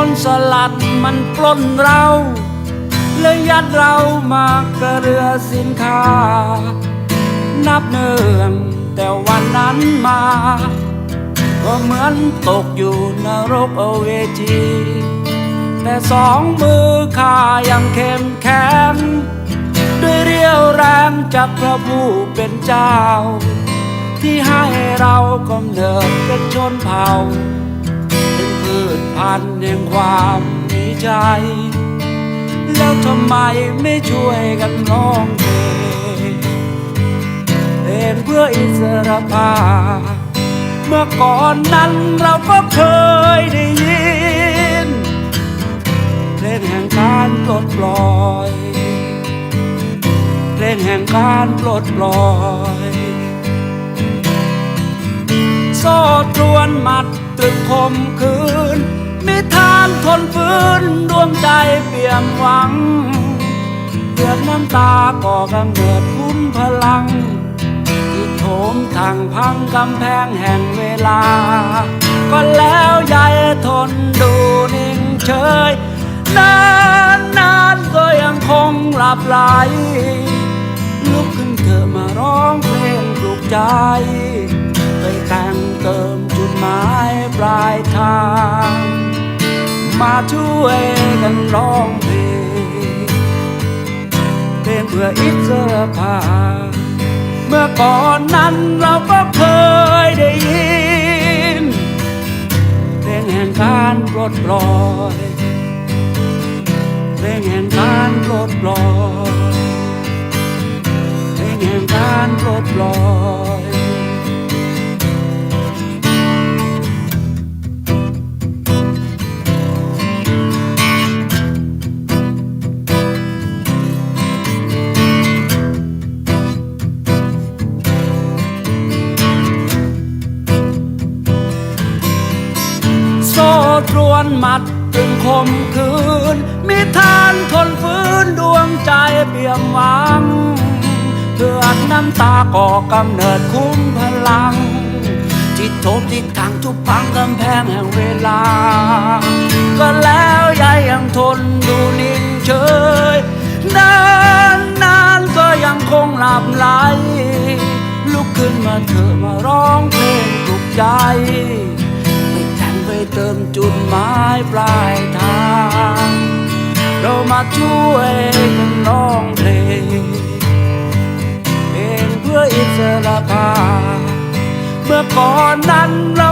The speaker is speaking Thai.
โจรสลัดมันปล้นเราเลยยัดเรามากระเรือสินค้า นับเนื่องแต่วันนั้นมา ก็เหมือนตกอยู่นรกเอเวทีแต่สองมือข้ายังเข้มแข็งด้วยเรี่ยวแรงจากพระผู้เป็นเจ้า ที่ให้เรากำเนิดเป็นชนเผ่า พันแห่งความมีใจ แล้วทำไมไม่ช่วยกันร้องเพลงเพลงเพื่ออิสรภาพ เมื่อก่อนนั้นเราก็เคยได้ยิน เพลงแห่งการปลดปล่อย เพลงแห่งการปลดปล่อยโซ่ตรวนหมัดตรึกคมคืน มิทานทนฟื้นดวงใจเปี่ยมหวังเดือดน้ำตาก่อกำเนิดคุ้มพลังที่โถมทางพังกำแพงแห่งเวลา ก็แล้วยายทนดูนิ่งเฉย นานนานก็ยังคงหลับไหลลุกขึ้นเธอะมาร้องเพลงปลุกใจไปแต่งเติมจุดหมายปลายทาง มาช่วยกันร้องเพลงเพลงเพื่ออิสรภาพเมื่อก่อนนั้นเราก็เคยได้ยินเพลงแห่งการปลดปล่อยเพลงแห่งการปลดปล่อยเพลงแห่งการปลดปล่อย ตรวนหมัดจึงคมคืน มีทานทนฟื้นดวงใจเปี่ยมหวังเดือดน้ำตาก่อกำเนิดคุ้มพลัง จิตโทบทิศทางทุกพังกำแพงแห่งเวลา ก็แล้วยายยังทนดูนิ่งเฉยนานนานก็ยังคงหลับไหลลุกขึ้นมาเถอะมาร้องเพลงปลุกใจ แต่งไปเติมจุดหมายปลายทาง เรามาช่วยกันร้องเพลงเพลงเพื่ออิสรภาพเมื่อก่อนนั้นเรา